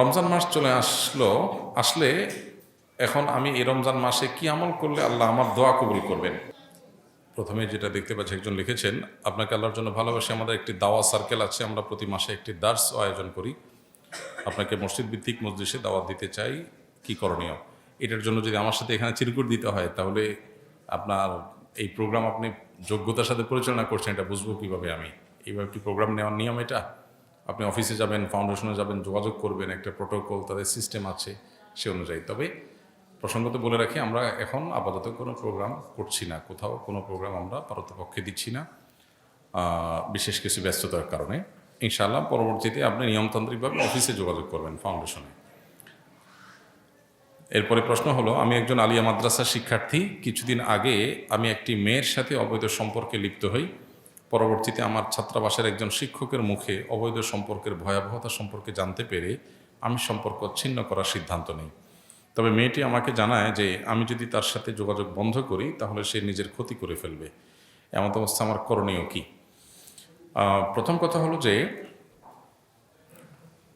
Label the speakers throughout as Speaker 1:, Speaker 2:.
Speaker 1: রমজান মাস চলে আসলো, আসলে এখন আমি এই রমজান মাসে কি আমল করলে আল্লাহ আমার দোয়া কবুল করবেন? প্রথমে যেটা দেখতে পাচ্ছি, একজন লিখেছেন, আপনাকে আল্লাহর জন্য ভালোবাসে, আমাদের একটি দাওয়া সার্কেল আছে, আমরা প্রতি মাসে একটি দার্স আয়োজন করি। আপনাকে মসজিদ ভিত্তিক মসজিদে দাওয়াত দিতে চাই, কি করণীয়? এটার জন্য যদি আমার সাথে এখানে চিরকুট দিতে হয়, তাহলে আপনার এই প্রোগ্রাম আপনি যোগ্যতার সাথে পরিচালনা করছেন, এটা বুঝব কীভাবে আমি। এইভাবে একটি প্রোগ্রাম নেওয়ার নিয়ম এটা? আপনি অফিসে যাবেন ফাউন্ডেশনে যাবেন, যোগাযোগ করবেন, একটা প্রোটোকল তাদের সিস্টেম আছে সে অনুযায়ী। তবে প্রসঙ্গত বলে রাখি, আমরা এখন আপাতত কোনো প্রোগ্রাম করছি না। কোথাও কোনো প্রোগ্রাম আমরা পারতপক্ষে দিচ্ছি না বিশেষ কিছু ব্যস্ততার কারণে। ইনশাআল্লাহ পরবর্তীতে আপনি নিয়মতান্ত্রিকভাবে অফিসে যোগাযোগ করবেন ফাউন্ডেশনে এরপরে প্রশ্ন হলো, আমি একজন আলিয়া মাদ্রাসার শিক্ষার্থী। কিছুদিন আগে আমি একটি মেয়ের সাথে অবৈধ সম্পর্কে লিপ্ত হই। পরবর্তীতে আমার ছাত্রাবাসের একজন শিক্ষকের মুখে অবৈধ সম্পর্কের ভয়াবহতা সম্পর্কে জানতে পেরে আমি সম্পর্ক ছিন্ন করার সিদ্ধান্ত নিই। তবে মেয়েটি আমাকে জানায় যে আমি যদি তার সাথে যোগাযোগ বন্ধ করি, তাহলে সে নিজের ক্ষতি করে ফেলবে। এমন অবস্থা আমার করণীয় কি? প্রথম কথা হলো যে,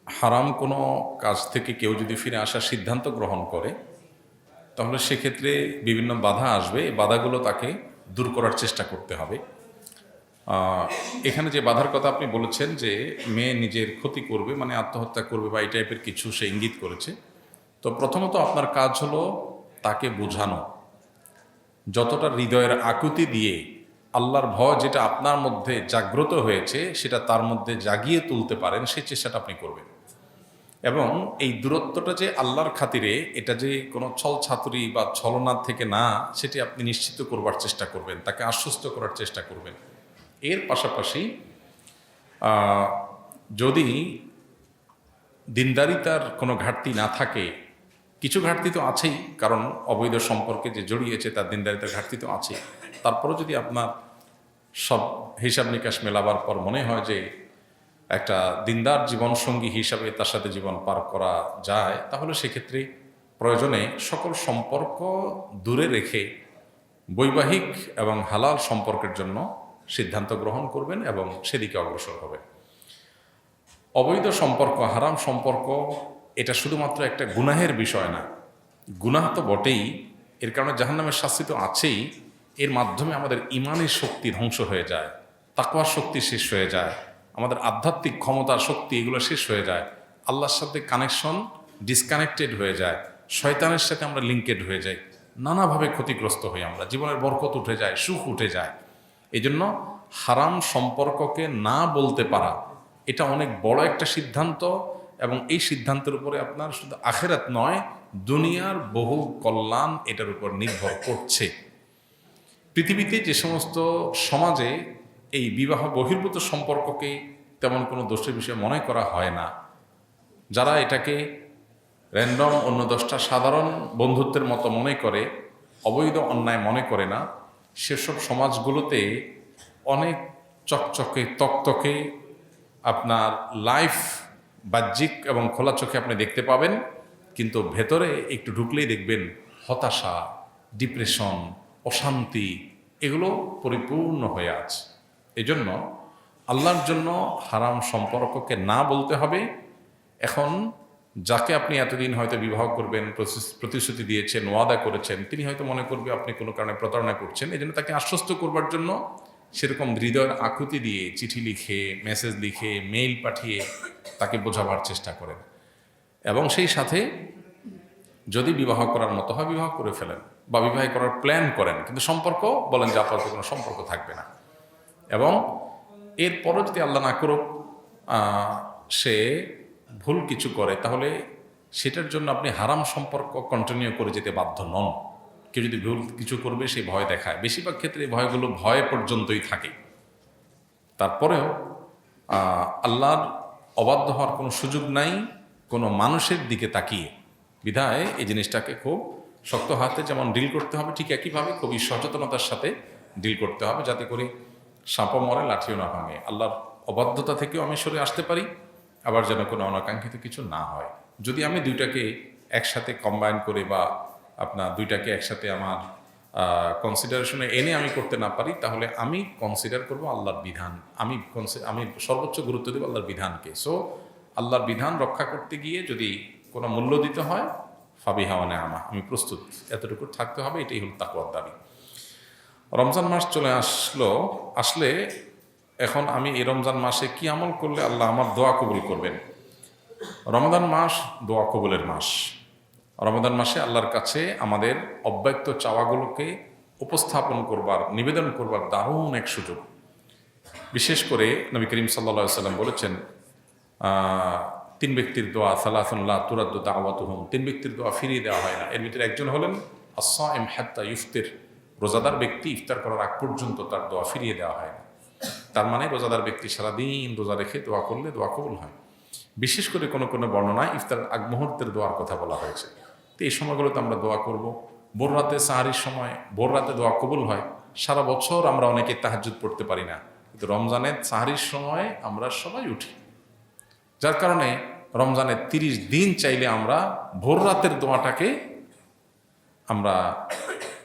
Speaker 1: হারাম কোনো কাজ থেকে কেউ যদি ফিরে আসার সিদ্ধান্ত গ্রহণ করে, তাহলে সেক্ষেত্রে বিভিন্ন বাধা আসবে। বাধাগুলো তাকে দূর করার চেষ্টা করতে হবে। এখানে যে বাধার কথা আপনি বলেছেন যে মেয়ে নিজের ক্ষতি করবে মানে আত্মহত্যা করবে বা এই টাইপের কিছু সে ইঙ্গিত করেছে, তো প্রথমত আপনার কাজ হলো তাকে বোঝানো। যতটা হৃদয়ের আকুতি দিয়ে আল্লাহর ভয় যেটা আপনার মধ্যে জাগ্রত হয়েছে, সেটা তার মধ্যে জাগিয়ে তুলতে পারেন সেই চেষ্টাটা আপনি করবেন। এবং এই দূরত্বটা যে আল্লাহর খাতিরে, এটা যে কোনো ছল ছাতুরি বা ছলনা থেকে না, সেটি আপনি নিশ্চিত করবার চেষ্টা করবেন, তাকে আশ্বস্ত করার চেষ্টা করবেন। এর পাশাপাশি যদি দিনদারিতার কোনো ঘাটতি না থাকে, কিছু ঘাটতি তো আছেই, কারণ অবৈধ সম্পর্কে যে জড়িয়েছে তার দিনদারিতার ঘাটতি তো আছে। তারপরও যদি আপনার সব হিসাব নিকাশ মেলাবার পর মনে হয় যে একটা দিনদার জীবনসঙ্গী হিসাবে তার সাথে জীবন পার করা যায়, তাহলে সেক্ষেত্রে প্রয়োজনে সকল সম্পর্ক দূরে রেখে বৈবাহিক এবং হালাল সম্পর্কের জন্য সিদ্ধান্ত গ্রহণ করবেন এবং সেদিকে অগ্রসর হবেন অবৈধ সম্পর্ক, হারাম সম্পর্ক, এটা শুধুমাত্র একটা গুনাহের বিষয় না। গুনাহ তো বটেই, এর কারণে জাহান্নামের শাস্তি তো আছেই। এর মাধ্যমে আমাদের ইমানের শক্তি ধ্বংস হয়ে যায়, তাকওয়ার শক্তি শেষ হয়ে যায়, আমাদের আধ্যাত্মিক ক্ষমতার শক্তি এগুলো শেষ হয়ে যায়। আল্লাহর সাথে কানেকশন ডিসকানেক্টেড হয়ে যায়, শয়তানের সাথে আমরা লিঙ্কেড হয়ে যাই, নানাভাবে ক্ষতিগ্রস্ত হই আমরা, জীবনের বরকত উঠে যায়, সুখ উঠে যায়। এই জন্য হারাম সম্পর্ককে না বলতে পারা, এটা অনেক বড় একটা সিদ্ধান্ত এবং এই সিদ্ধান্তের উপরে আপনার শুধু আখেরাত নয়, দুনিয়ার বহু কল্যাণ এটার উপর নির্ভর করছে। পৃথিবীতে যে সমস্ত সমাজে এই বিবাহ বহির্ভূত সম্পর্ককে তেমন কোনো দোষের বিষয়ে মনে করা হয় না। যারা এটাকে র্যান্ডম অন্য দশটা সাধারণ বন্ধুত্বের মতো মনে করে, অবৈধ অন্যায় মনে করে না সেসব সমাজগুলোতে অনেক চকচকে, তকতকে আপনার লাইফ বাহ্যিক এবং খোলা চোখে আপনি দেখতে পাবেন, কিন্তু ভেতরে একটু ঢুকলেই দেখবেন হতাশা ডিপ্রেশন অশান্তি, এগুলো পরিপূর্ণ হয়ে আছে। এজন্য আল্লাহর জন্য হারাম সম্পর্ককে না বলতে হবে। এখন যাকে আপনি এতদিন হয়তো বিবাহ করবেন প্রতিশ্রুতি দিয়েছেন, ওয়াদা করেছেন, তিনি হয়তো মনে করবে আপনি কোনো কারণে প্রতারণা করছেন। এই জন্য তাকে আশ্বস্ত করবার জন্য সেরকম হৃদয়ের আকুতি দিয়ে চিঠি লিখে মেসেজ লিখে মেইল পাঠিয়ে তাকে বোঝাবার চেষ্টা করেন। এবং সেই সাথে যদি বিবাহ করার মতো হয়, বিবাহ করে ফেলেন বা বিবাহ করার প্ল্যান করেন, কিন্তু সম্পর্ক, বলেন যে আপাতত কোনো সম্পর্ক থাকবে না। এবং এরপরও যদি আল্লাহ না করুক সে ভুল কিছু করে, তাহলে সেটার জন্য আপনি হারাম সম্পর্ক কন্টিনিউ করে যেতে বাধ্য নন। কেউ যদি ভুল কিছু করবে, সে ভয় দেখায়। বেশিরভাগ ক্ষেত্রে এই ভয়গুলো ভয় পর্যন্তই থাকে। তারপরেও আল্লাহর অবাধ্য হওয়ার কোনো সুযোগ নাই, কোনো মানুষের দিকে তাকিয়ে। বিধায় এই জিনিসটাকে খুব শক্ত হাতে যেমন ডিল করতে হবে, ঠিক একইভাবে খুবই সচেতনতার সাথে ডিল করতে হবে, যাতে করে সাপও মরে, লাঠিও না ভাঙে। আল্লাহর অবাধ্যতা থেকেও আমি সরে আসতে পারি। আবার যেন কোনো অনাকাঙ্ক্ষিত কিছু না হয়। যদি আমি দুইটাকে একসাথে কম্বাইন করে বা আপনার দুইটাকে একসাথে আমার কনসিডারেশনে এনে আমি করতে না পারি, তাহলে আমি কনসিডার করব আল্লাহর বিধান। আমি আমি সর্বোচ্চ গুরুত্ব দেবো আল্লাহর বিধানকে। সো আল্লাহর বিধান রক্ষা করতে গিয়ে যদি কোনো মূল্য দিতে হয় ফাবি হাওয়ানে আমা আমি প্রস্তুত। এতটুকু থাকতে হবে, এটাই হল তাকুয়ার দাবি। রমজান মাস চলে আসলো, আসলে এখন আমি এই রমজান মাসে কি আমল করলে আল্লাহ আমার দোয়া কবুল করবেন? রমজান মাস দোয়া কবুলের মাস। রমজান মাসে আল্লাহর কাছে আমাদের অব্যক্ত চাওয়াগুলোকে উপস্থাপন করবার, নিবেদন করবার দারুণ এক সুযোগ। বিশেষ করে নবী করিম সাল্লা সাল্লাম বলেছেন তিন ব্যক্তির দোয়া সালাহুল্লাহ তুরাদ্দ হুম তিন ব্যক্তির দোয়া ফিরিয়ে দেওয়া হয় না। এর ভিতরে একজন হলেন আসা এম হাত্তা ইফতের, রোজাদার ব্যক্তি ইফতার করার আগ পর্যন্ত তার দোয়া ফিরিয়ে দেওয়া হয় না। তার মানে রোজাদার ব্যক্তি সারাদিন রোজা রেখে দোয়া করলে দোয়া কবুল হয়। বিশেষ করে কোনো কোনো বর্ণনায় ইফতার আগ মুহূর্তের দোয়ার কথা বলা হয়েছে। তো এই সময়গুলোতে আমরা দোয়া করব। ভোর রাতে সাহারির সময় ভোর রাতে দোয়া কবুল হয়। সারা বছর আমরা অনেকে তাহাজুদ পড়তে পারি না। কিন্তু রমজানের সাহারির সময় আমরা সবাই উঠি। যার কারণে রমজানের তিরিশ দিন চাইলে আমরা ভোর রাতের দোয়াটাকে আমরা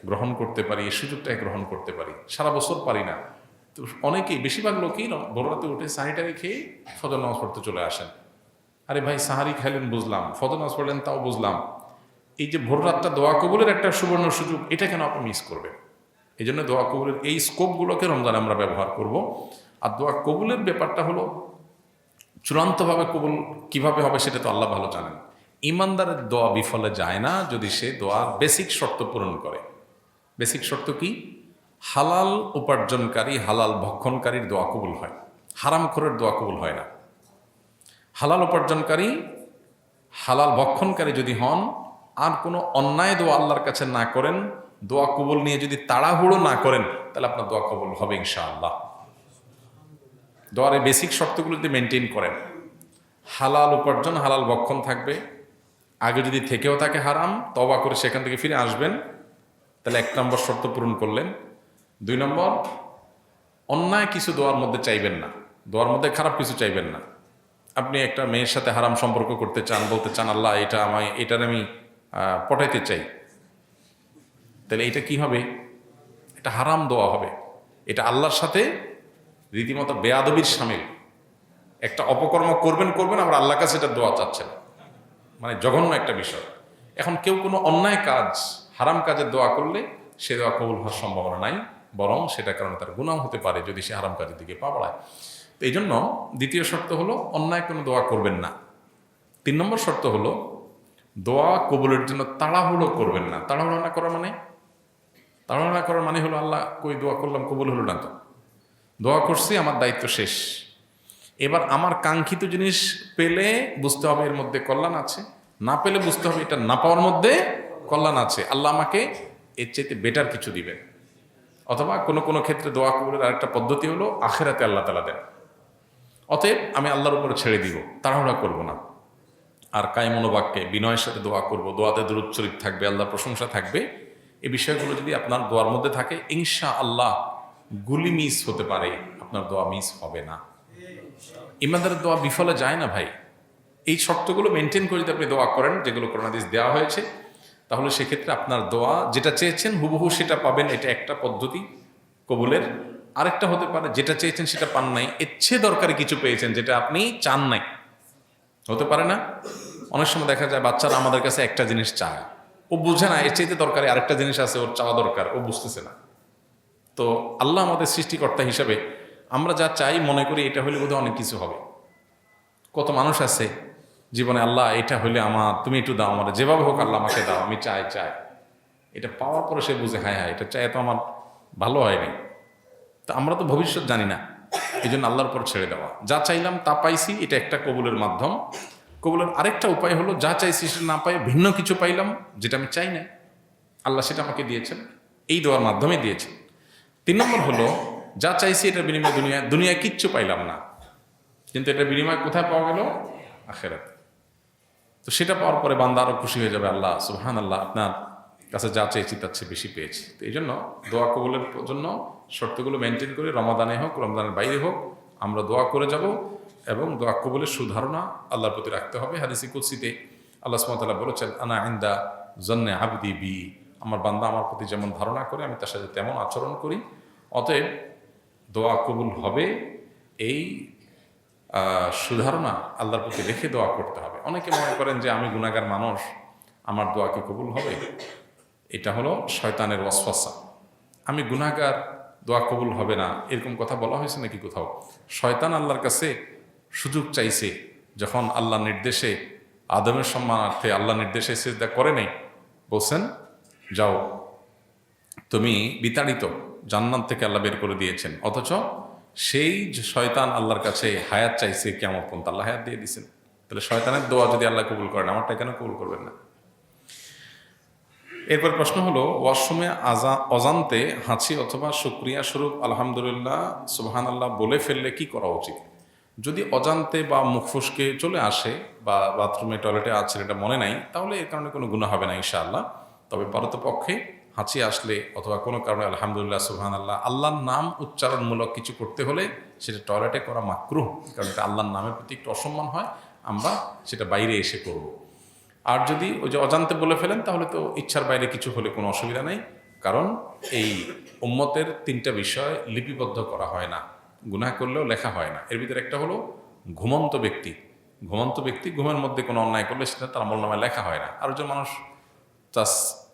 Speaker 1: গ্রহণ করতে পারি, এই সুযোগটাকে গ্রহণ করতে পারি। সারা বছর পারি না। তো অনেকেই, বেশিরভাগ লোকই রম- ভোর রাতে উঠে সাহারিটারি খেয়ে ফজর নামাজ পড়তে চলে আসেন। আরে ভাই, সাহারি খাইলেন, বুঝলাম। ফজর নামাজ পড়লেন, তাও বুঝলাম। এই যে ভোর রাতটা দোয়া কবুলের একটা সুবর্ণ সুযোগ, এটা কেন আপনি মিস করবেন? এই জন্য দোয়া কবুলের এই স্কোপগুলোকে রমজানে আমরা ব্যবহার করব। আর দোয়া কবুলের ব্যাপারটা হলো, চূড়ান্তভাবে কবুল কীভাবে হবে সেটা তো আল্লাহ ভালো জানেন। ইমানদারের দোয়া বিফলে যায় না যদি সে দোয়ার বেসিক শর্ত পূরণ করে। বেসিক শর্ত কি? হালাল উপার্জনকারী, হালাল ভক্ষণকারীর দোয়া কবুল হয়। হারাম খোরের দোয়া কবুল হয় না। হালাল উপার্জনকারী, হালাল ভক্ষণকারী যদি হন, আর কোনো অন্যায় দোয়া আল্লাহর কাছে না করেন, দোয়া কবুল নিয়ে যদি তাড়াহুড়ো না করেন, তাহলে আপনার দোয়া কবুল হবে ইনশাআল্লাহ। দোয়ারে বেসিক শর্তগুলো যদি মেনটেন করেন, হালাল উপার্জন, হালাল ভক্ষণ থাকবে। আগে যদি থেকেও থাকে হারাম তবা করে সেখান থেকে ফিরে আসবেন, তাহলে এক নম্বর শর্ত পূরণ করলেন। দুই নম্বর, অন্যায় কিছু দোয়ার মধ্যে চাইবেন না। দোয়ার মধ্যে খারাপ কিছু চাইবেন না। আপনি একটা মেয়ের সাথে হারাম সম্পর্ক করতে চান, বলতে চান, আল্লাহ, এটা আমায়, এটার আমি পটাইতে চাই। তাহলে এটা কি হবে? এটা হারাম দোয়া হবে। এটা আল্লাহর সাথে রীতিমতো বেয়াদবির সামিল। একটা অপকর্ম করবেন করবেন আমরা আল্লাহ কাছে এটা দোয়া চাচ্ছেন। মানে জঘন্য একটা বিষয়। এখন কেউ কোনো অন্যায় কাজ, হারাম কাজের দোয়া করলে সে দোয়া কবুল হওয়ার সম্ভাবনা নাই। বরং সেটা কারণে তার গুণাও হতে পারে যদি সে হারাম কাজের দিকে পা বাড়ায়। তো এই জন্য দ্বিতীয় শর্ত হলো, অন্যায় কোনো দোয়া করবেন না। তিন নম্বর শর্ত হলো, দোয়া কবুলের জন্য তাড়াহুড়ো করবেন না। তাড়াহুড়ো না করা মানে? তাড়াহুড়ো না করার মানে হলো, আল্লাহ, কই দোয়া করলাম, কবুল হলো না তো। দোয়া করছি, আমার দায়িত্ব শেষ। এবার আমার কাঙ্ক্ষিত জিনিস পেলে বুঝতে হবে এর মধ্যে কল্যাণ আছে। না পেলে বুঝতে হবে এটা না পাওয়ার মধ্যে কল্যাণ আছে। আল্লাহ আমাকে এর চাইতে বেটার কিছু দিবেন। অথবা কোনো কোনো ক্ষেত্রে দোয়া কবুলের আরেকটা পদ্ধতি হলো আখেরাতে আল্লাহ তালা দেন। অতএব আমি আল্লাহর উপরে ছেড়ে দিব, তাড়াহুড়া করব না। আর কায় মনোবাক্যে বিনয়ের সাথে দোয়া করব, দোয়াতে দূরচ্চরিত থাকবে আল্লাহ প্রশংসা থাকবে। এই বিষয়গুলো যদি আপনার দোয়ার মধ্যে থাকে ইনশা আল্লাহ গুলি মিস হতে পারে, আপনার দোয়া মিস হবে না। ইমানদারের দোয়া বিফলে যায় না ভাই। এই শর্তগুলো মেনটেন করে যদি আপনি দোয়া করেন, যেগুলো করোনাদিস দেওয়া হয়েছে তাহলে সেক্ষেত্রে আপনার দোয়া যেটা চেয়েছেন হুবহু সেটা পাবেন, এটা একটা পদ্ধতি কবুলের। আরেকটা হতে পারে, যেটা চেয়েছেন সেটা পান নাই চেয়ে দরকারি কিছু পেয়েছেন যেটা আপনি চান নাই। হতে পারে না? অনেক সময় দেখা যায় বাচ্চারা আমাদের কাছে একটা জিনিস চায়। ও বুঝে না, এর চাইতে দরকারি আরেকটা জিনিস আছে, ওর চাওয়া দরকার, ও বুঝতেছে না। তো আল্লাহ আমাদের সৃষ্টিকর্তা হিসাবে আমরা যা চাই মনে করি, এটা হলে বোধহয় অনেক কিছু হবে। কত মানুষ আছে জীবনে, আল্লাহ, এটা হলে আমার, তুমি একটু দাও আমার। যেভাবে হোক আল্লাহ আমাকে দাও, আমি চাই চাই। এটা পাওয়ার পরে সে বুঝে হ্যাঁ হ্যাঁ এটা চাই তো আমার ভালো হয়নি। তা আমরা তো ভবিষ্যৎ জানি না এই জন্য আল্লাহর পর ছেড়ে দেওয়া। যা চাইলাম তা পাইছি, এটা একটা কবুলের মাধ্যম। কবুলের আরেকটা উপায় হলো, যা চাইছি সেটা না পাই ভিন্ন কিছু পাইলাম, যেটা আমি চাই না আল্লাহ সেটা আমাকে দিয়েছেন, এই দেওয়ার মাধ্যমে দিয়েছেন। তিন নম্বর হলো, যা চাইছি এটা বিনিময় দুনিয়া, দুনিয়ায় কিচ্ছু পাইলাম না। কিন্তু এটা বিনিময় কোথায় পাওয়া গেল? আখেরাত। তো সেটা পাওয়ার পরে বান্দা আরও খুশি হয়ে যাবে, আল্লাহ সুবহান আল্লাহ আপনার কাছে যা চেয়েছি তার চেয়ে বেশি পেয়েছি। তো এই জন্য দোয়া কবুলের জন্য শর্তগুলো মেনটেন করে রমাদানে হোক, রমজানের বাইরে হোক, আমরা দোয়া করে যাব এবং দোয়া কবুলের সুধারণা আল্লাহর প্রতি রাখতে হবে। হাদিসি কুৎসিতে আল্লাহ সুমতাল্লাহ বলেছেন, আনা আইন্দা জন্নে আবদি বি। আমার বান্দা আমার প্রতি যেমন ধারণা করে, আমি তার সাথে তেমন আচরণ করি। অতএব দোয়া কবুল হবে। এই সুধারণা আল্লাহর প্রতি রেখে দোয়া করতে হবে। অনেকে মনে করেন যে আমি গুণাগার মানুষ, আমার দোয়া কি কবুল হবে? এটা হলো শয়তানের ওয়াসওয়াসা। আমি গুনাহগার, দোয়া কবুল হবে না, এরকম কথা বলা হয়েছে নাকি কোথাও? শয়তান আল্লাহর কাছে সুযোগ চাইছে, যখন আল্লাহ নির্দেশে, আদমের সম্মানার্থে আল্লাহ নির্দেশে সেজদা করে নেই, বলছেন, যাও, তুমি বিতাড়িত, জান্নাত থেকে আল্লাহ বের করে দিয়েছেন। অথচ সেই শয়তান আল্লাহর কাছে হায়াত চাইছে কেমন পর্যন্ত আল্লাহ হায়াত দিয়ে দিয়েছেন। তাহলে শয়তানের দোয়া যদি আল্লাহ কবুল করেন, আমারটা কেন কবুল করবেন না? এরপর প্রশ্ন হলো, ওয়াশরুমে আজা, অজান্তে হাঁচি অথবা শুক্রিয়া স্বরূপ আলহামদুলিল্লাহ সুবহান আল্লাহ বলে ফেললে কি করা উচিত? যদি অজান্তে বা মুখ ফসকে চলে আসে বা বাথরুমে, টয়লেটে আছে এটা মনে নাই, তাহলে এর কারণে কোনো গুণা হবে না ইনশাআল্লাহ। তবে পারতপক্ষে হাঁচি আসলে অথবা কোনো কারণে আলহামদুলিল্লাহ সুবহান আল্লাহ আল্লাহর নাম উচ্চারণমূলক কিছু করতে হলে সেটা টয়লেটে করা মাকরুহ, কারণ এটা আল্লাহর নামের প্রতি একটু অসম্মান হয়, আমরা সেটা বাইরে এসে করব। আর যদি ওই যে অজান্তে বলে ফেলেন, তাহলে তো ইচ্ছার বাইরে কিছু হলে কোনো অসুবিধা নেই, কারণ এই উম্মতের তিনটা বিষয় লিপিবদ্ধ করা হয় না, গুনাহ করলেও লেখা হয় না। এর ভিতরে একটা হলো ঘুমন্ত ব্যক্তি ঘুমন্ত ব্যক্তি ঘুমের মধ্যে কোনো অন্যায় করলে সেটা তার আমল নামায় লেখা হয় না। আর যে মানুষ তা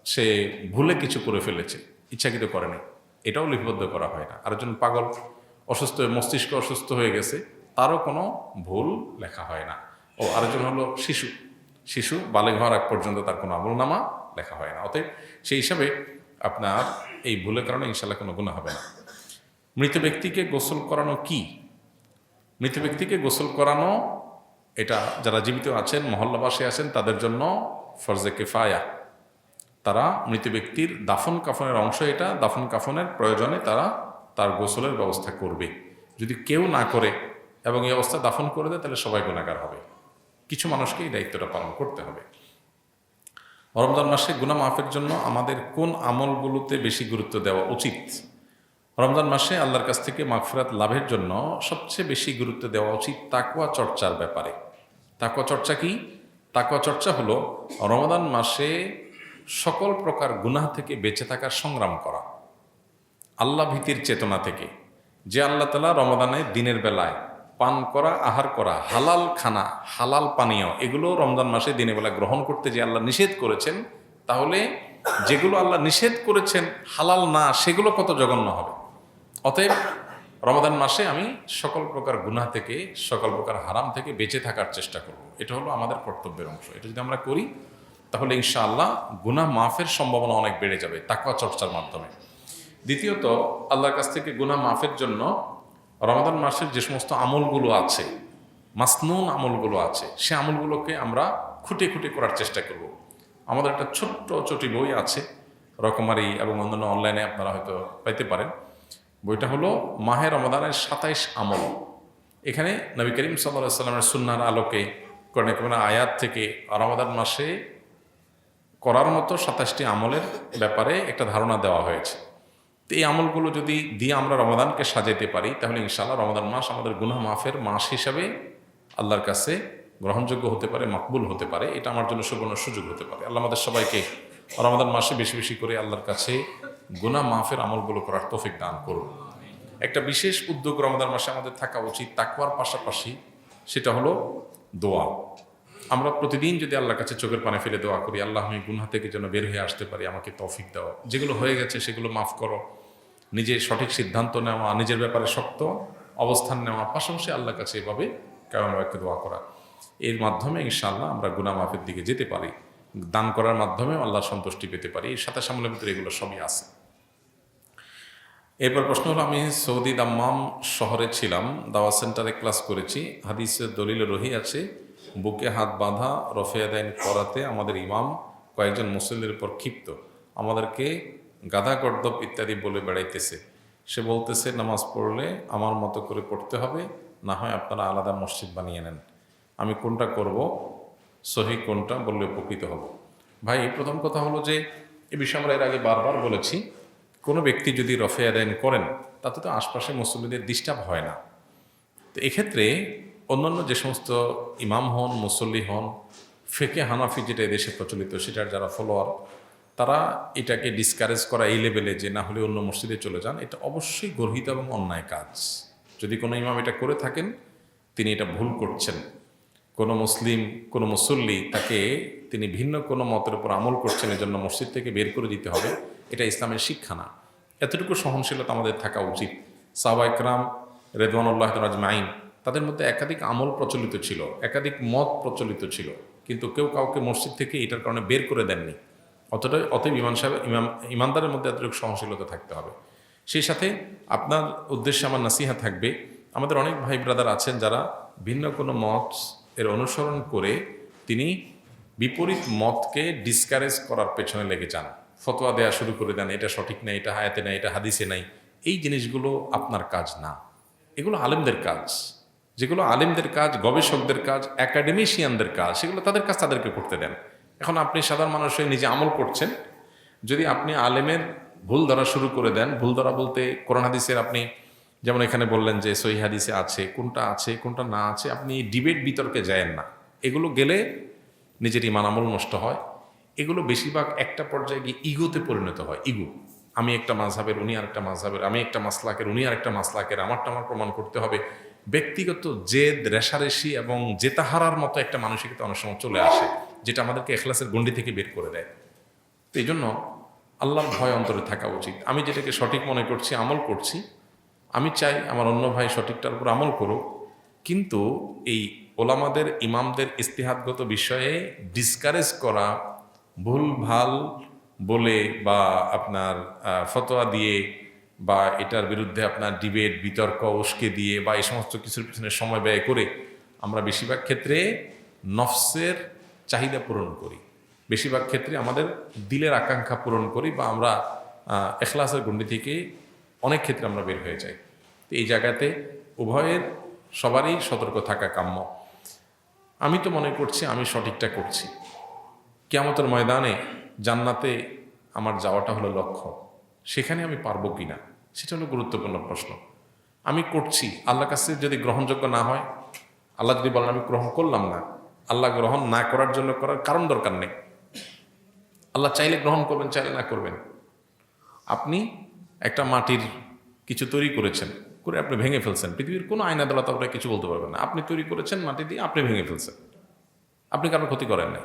Speaker 1: সে ভুলে কিছু করে ফেলেছে, ইচ্ছাকৃত করেনি। এটাও লিপিবদ্ধ করা হয় না। আর একজন পাগল, অসুস্থ হয়ে, মস্তিষ্ক অসুস্থ হয়ে গেছে, তারও কোনো ভুল লেখা হয় না। ও, আরেকজন হলো শিশু। শিশু বালেগ হওয়ার আগ পর্যন্ত তার কোনো আমলনামা লেখা হয় না। অতএব সেই হিসাবে আপনার এই ভুলের কারণে ইনশাল্লাহ কোনো গুণা হবে না। মৃত ব্যক্তিকে গোসল করানো কি? মৃত ব্যক্তিকে গোসল করানো, এটা যারা জীবিত আছেন, মহল্লাবাসী আছেন, তাদের জন্য ফরজে কেফায়া। তারা মৃত ব্যক্তির দাফন কাফনের অংশ এটা, দাফন কাফনের প্রয়োজনে তারা তার গোসলের ব্যবস্থা করবে। যদি কেউ না করে এবং এই অবস্থা দাফন করে দেয়, তাহলে সবাই গুণাগার হবে। কিছু মানুষকে এই দায়িত্বটা পালন করতে হবে। রমজান মাসে গুণা মাফের জন্য আমাদের কোন আমলগুলোতে বেশি গুরুত্ব দেওয়া উচিত? রমজান মাসে আল্লাহর কাছ থেকে মাগফিরাত লাভের জন্য সবচেয়ে বেশি গুরুত্ব দেওয়া উচিত তাকুয়া চর্চার ব্যাপারে। তাকুয়া চর্চা কি? তাকুয়া চর্চা হলো রমাদান মাসে সকল প্রকার গুনাহ থেকে বেঁচে থাকার সংগ্রাম করা। আল্লাহ ভীতির চেতনা থেকে, যে আল্লাহ তালা রমাদানে দিনের বেলায় পান করা, আহার করা, হালাল খানা, হালাল পানীয়, এগুলো রমজান মাসে দিনের বেলা গ্রহণ করতে যে আল্লাহ নিষেধ করেছেন, তাহলে যেগুলো আল্লাহ নিষেধ করেছেন হালাল না, সেগুলো কত জঘন্য হবে? অতএব রমাদান মাসে আমি সকল প্রকার গুনাহ থেকে, সকল প্রকার হারাম থেকে বেঁচে থাকার চেষ্টা করব। এটা হলো আমাদের কর্তব্যের অংশ। এটা যদি আমরা করি তাহলে ইনশাআল্লাহ গুনাহ মাফের সম্ভাবনা অনেক বেড়ে যাবে, তাকওয়া চর্চার মাধ্যমে। দ্বিতীয়ত, আল্লাহর কাছ থেকে গুনাহ মাফের জন্য রমাদান মাসের যে সমস্ত আমলগুলো আছে, মাসনুন আমলগুলো আছে, সে আমলগুলোকে আমরা খুঁটে খুঁটে করার চেষ্টা করব। আমাদের একটা ছোট্ট চটি বই আছে, রকমারি এবং অন্যান্য অনলাইনে আপনারা হয়তো পাইতে পারেন। বইটা হলো মাহে রমাদানের সাতাইশ আমল। এখানে নবী করিম সাল্লা সাল্লামের সুন্নার আলোকে কোনো আয়াত থেকে রমাদান মাসে করার মতো সাতাশটি আমলের ব্যাপারে একটা ধারণা দেওয়া হয়েছে। তো এই আমলগুলো যদি দিয়ে আমরা রমাদানকে সাজাইতে পারি, তাহলে ইনশাআল্লাহ রমাদান মাস আমাদের গুনাহ মাফের মাস হিসাবে আল্লাহর কাছে গ্রহণযোগ্য হতে পারে, মকবুল হতে পারে। এটা আমার জন্য সুবর্ণ সুযোগ হতে পারে। আল্লাহ আমাদের সবাইকে রমাদান মাসে বেশি বেশি করে আল্লাহর কাছে গুনা মাফের আমলগুলো করার তৌফিক দান করুন। একটা বিশেষ উদ্যোগ রমাদান মাসে আমাদের থাকা উচিত তাকুয়ার পাশাপাশি সেটা হলো দোয়া। আমরা প্রতিদিন যদি আল্লাহর কাছে চোখের পানে ফেলে দোয়া করি, আল্লাহ আমি গুনহা থেকে যেন বের হয়ে আসতে পারি, আমাকে তৌফিক দাও। যেগুলো হয়ে গেছে সেগুলো মাফ করো। নিজের সঠিক সিদ্ধান্ত নেওয়া, নিজের ব্যাপারে শক্ত অবস্থান নেওয়া, পাশাপাশি আল্লাহর কাছে এভাবে কেমন একটা দোয়া করা। এর মাধ্যমে ইনশাআল্লাহ আমরা গুনা মাফের দিকে যেতে পারি। দান করার মাধ্যমে আল্লাহ সন্তুষ্টি পেতে পারি। এর সাথে সামলের ভিতরে এগুলো সবই আছে। এরপর প্রশ্ন হলো, আমি সৌদি দাম্মাম শহরে ছিলাম, দাওয়া সেন্টারে ক্লাস করেছি। হাদিসের দলিল রহি আছে বুকে হাত বাঁধা, রফিয়া দেন করাতে আমাদের ইমাম কয়েকজন মুসলিমদের উপর ক্ষিপ্ত। আমাদেরকে গাধা গর্দব ইত্যাদি বলে বেড়াইতেছে। সে বলতেছে, নামাজ পড়লে আমার মতো করে পড়তে হবে, না হয় আপনারা আলাদা মসজিদ বানিয়ে নেন। আমি কোনটা করব, সহি কোনটা বললে উপকৃত হব। ভাই, প্রথম কথা হলো যে, এ বিষয়ে আমরা এর আগে বারবার বলেছি, কোনো ব্যক্তি যদি রফে আদায়ন করেন, তাতে তো আশপাশে মুসল্লিদের ডিস্টার্ব হয় না। তো এক্ষেত্রে অন্যান্য যে সমস্ত ইমাম হন, মুসল্লি হন ফেকে হানাফি যেটা এদেশে প্রচলিত, সেটার যারা ফলোয়ার তারা এটাকে ডিসকারেজ করা এই লেভেলে যে না হলে অন্য মসজিদে চলে যান, এটা অবশ্যই গর্হিত এবং অন্যায় কাজ। যদি কোনো ইমাম এটা করে থাকেন, তিনি এটা ভুল করছেন। কোনো মুসলিম, কোনো মুসল্লি তাকে তিনি ভিন্ন কোনো মতের উপর আমল করছেন, এজন্য মসজিদ থেকে বের করে দিতে হবে, এটা ইসলামের শিক্ষা না। এতটুকু সহনশীলতা আমাদের থাকা উচিত। সাহবাইকরাম রেদওয়ানুল্লাহ রাজমাইন তাদের মধ্যে একাধিক আমল প্রচলিত ছিল, একাধিক মত প্রচলিত ছিল, কিন্তু কেউ কাউকে মসজিদ থেকে এটার কারণে বের করে দেননি। অতটা, অতএব ইমান সাহেব, ইমাম, ইমানদারের মধ্যে এতটুকু সহনশীলতা থাকতে হবে। সেই সাথে আপনার উদ্দেশ্যে আমার নাসিহা থাকবে, আমাদের অনেক ভাই ব্রাদার আছেন যারা ভিন্ন কোনো মত এর অনুসরণ করে তিনি বিপরীত মতকে ডিসকারেজ করার পেছনে লেগে যান। ফতোয়া দেয়া শুরু করে দেন, এটা সঠিক নাই, এটা হায়াতে নাই, এটা হাদিসে নাই, এই জিনিসগুলো আপনার কাজ না। এগুলো আলেমদের কাজ। যেগুলো আলেমদের কাজ, গবেষকদের কাজ একাডেমিশিয়ানদের কাজ, সেগুলো তাদের কাজ তাদেরকে করতে দেন। এখন আপনি সাধারণ মানুষ হয়ে নিজে আমল করছেন। যদি আপনি আলেমের ভুল ধরা শুরু করে দেন, ভুল ধরা বলতে কোরআন হাদিসের আপনি যেমন এখানে বললেন যে সহি হাদিসে আছে, কোনটা আছে, কোনটা না আছে, আপনি ডিবেট বিতর্কে যায়েন না। এগুলো গেলে নিজের ইমান আমল নষ্ট হয়। এগুলো বেশিরভাগ একটা পর্যায়ে গিয়ে ইগোতে পরিণত হয়। ইগো। আমি একটা মাঝহাবের, উনি আর একটা মাঝহাবের, আমি একটা মাসলাকের, উনি আর একটা মাসলাকের, আমারটা আমার প্রমাণ করতে হবে। ব্যক্তিগত জেদ, রেশারেশি এবং জেতাহারার মতো একটা মানসিকতা অনেক সময় চলে আসে, যেটা আমাদেরকে এখলাসের গণ্ডি থেকে বের করে দেয়। তো এই জন্য আল্লাহর ভয় অন্তরে থাকা উচিত। আমি যেটাকে সঠিক মনে করছি, আমল করছি, আমি চাই আমার অন্য ভাই সঠিকটার উপর আমল করুক, কিন্তু এই ওলামাদের, ইমামদের ইস্তেহাদগত বিষয়ে ডিসকারেজ করা, ভুল ভালো বলে বা আপনার ফতোয়া দিয়ে বা এটার বিরুদ্ধে আপনার ডিবেট, বিতর্ক, উস্কে দিয়ে বা এই সমস্ত কিছুর পিছনে সময় ব্যয় করে আমরা বেশিরভাগ ক্ষেত্রে নফসের চাহিদা পূরণ করি। বেশিরভাগ ক্ষেত্রে আমাদের দিলের আকাঙ্ক্ষা পূরণ করি বা আমরা এখলাসের গণ্ডি থেকে অনেক ক্ষেত্রে আমরা বের হয়ে যাই। তো এই জায়গাতে উভয়ের সবারই সতর্ক থাকা কাম্য। আমি তো মনে করছি আমি সঠিকটা করছি। কেয়ামতের ময়দানে জান্নাতে আমার যাওয়াটা হলো লক্ষ্য। সেখানে আমি পারব কি না সেটা হলো গুরুত্বপূর্ণ প্রশ্ন। আমি করছি, আল্লাহর কাছে যদি গ্রহণযোগ্য না হয়, আল্লাহ যদি বলেন আমি গ্রহণ করলাম না, আল্লাহ গ্রহণ না করার জন্য করার কারণ দরকার নেই। আল্লাহ চাইলে গ্রহণ করবেন, চাইলে না করবেন। আপনি একটা মাটির কিছু তৈরি করেছেন, করে আপনি ভেঙে ফেলছেন। পৃথিবীর কোনো আইন আদালত আপনাকে কিছু বলতে পারবেন না। আপনি তৈরি করেছেন মাটি দিয়ে, আপনি ভেঙে ফেলছেন। আপনি কারোর ক্ষতি করেন না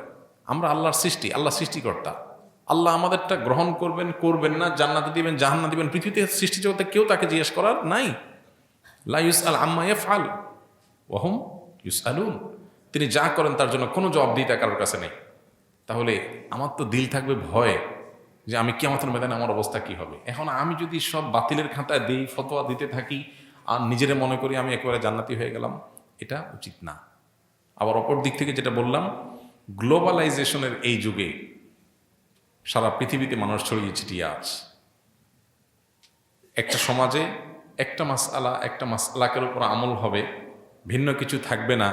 Speaker 1: আমরা আল্লাহর সৃষ্টি, আল্লাহ সৃষ্টিকর্তা। আল্লাহ আমাদেরটা গ্রহণ করবেন করবেন না, জান্নাতে দিবেন জাহান্না দিবেন, পৃথিবীতে সৃষ্টি জগতে কেউ তাকে জিজ্ঞেস করার নাই। লা ইউস আল আম্মা ফাল ওহম ইউস আলুন তিনি যা করেন তার জন্য কোনো জবাব জবাবদিহিতা কারোর কাছে নেই। তাহলে আমার তো দিল থাকবে ভয় যে আমি কেমতের ময়দানে আমার অবস্থা কি হবে। এখন আমি যদি সব বাতিলের খাতায় দিই, ফতোয়া দিতে থাকি, আর নিজেরে মনে করি আমি একেবারে জান্নাতি হয়ে গেলাম, এটা উচিত না। আবার অপর দিক থেকে যেটা বললাম, গ্লোবালাইজেশনের এই যুগে সারা পৃথিবীতে মানুষ ছড়িয়ে ছিটিয়ে আছে। একটা সমাজে একটা মাস আলা একটা মাস আলাকের উপর আমল হবে, ভিন্ন কিছু থাকবে না।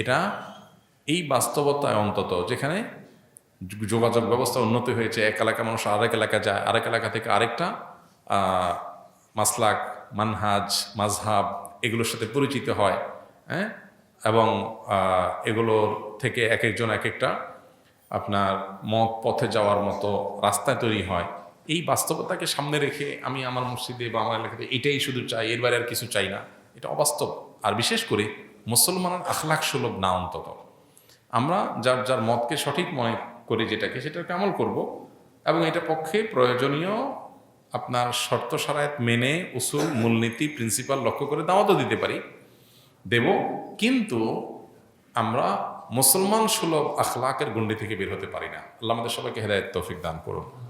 Speaker 1: এটা এই বাস্তবতায় অন্তত যেখানে যোগাযোগ ব্যবস্থা উন্নতি হয়েছে, এক এলাকা মানুষ আরেক এলাকা যায়, আরেক এলাকা থেকে আরেকটা মাসলাক, মানহাজ মাজহাব এগুলোর সাথে পরিচিত হয় হ্যাঁ? এবং এগুলোর থেকে এক একজন এক একটা আপনার মত পথে যাওয়ার মতো রাস্তা তৈরি হয়। এই বাস্তবতাকে সামনে রেখে আমি আমার মসজিদে বা আমার এলাকাতে এটাই শুধু চাই, এর বাইরে আর কিছু চাই না। এটা অবাস্তব। আর বিশেষ করে মুসলমানের আখলাখ সুলভ না অন্তত। আমরা যার যার মতকে সঠিক মনে করি যেটাকে, সেটাকে আমল করব এবং এটা পক্ষে প্রয়োজনীয় আপনার শর্ত সারায়ত মেনে উসুল, মূলনীতি, প্রিন্সিপাল লক্ষ্য করে দাওয়াতও দিতে পারি। দেব। কিন্তু আমরা মুসলমান সুলভ আখলাকের গণ্ডি থেকে বের হতে পারি না। আল্লাহ আমাদের সবাইকে হেদায়ত, তৌফিক দান করুন।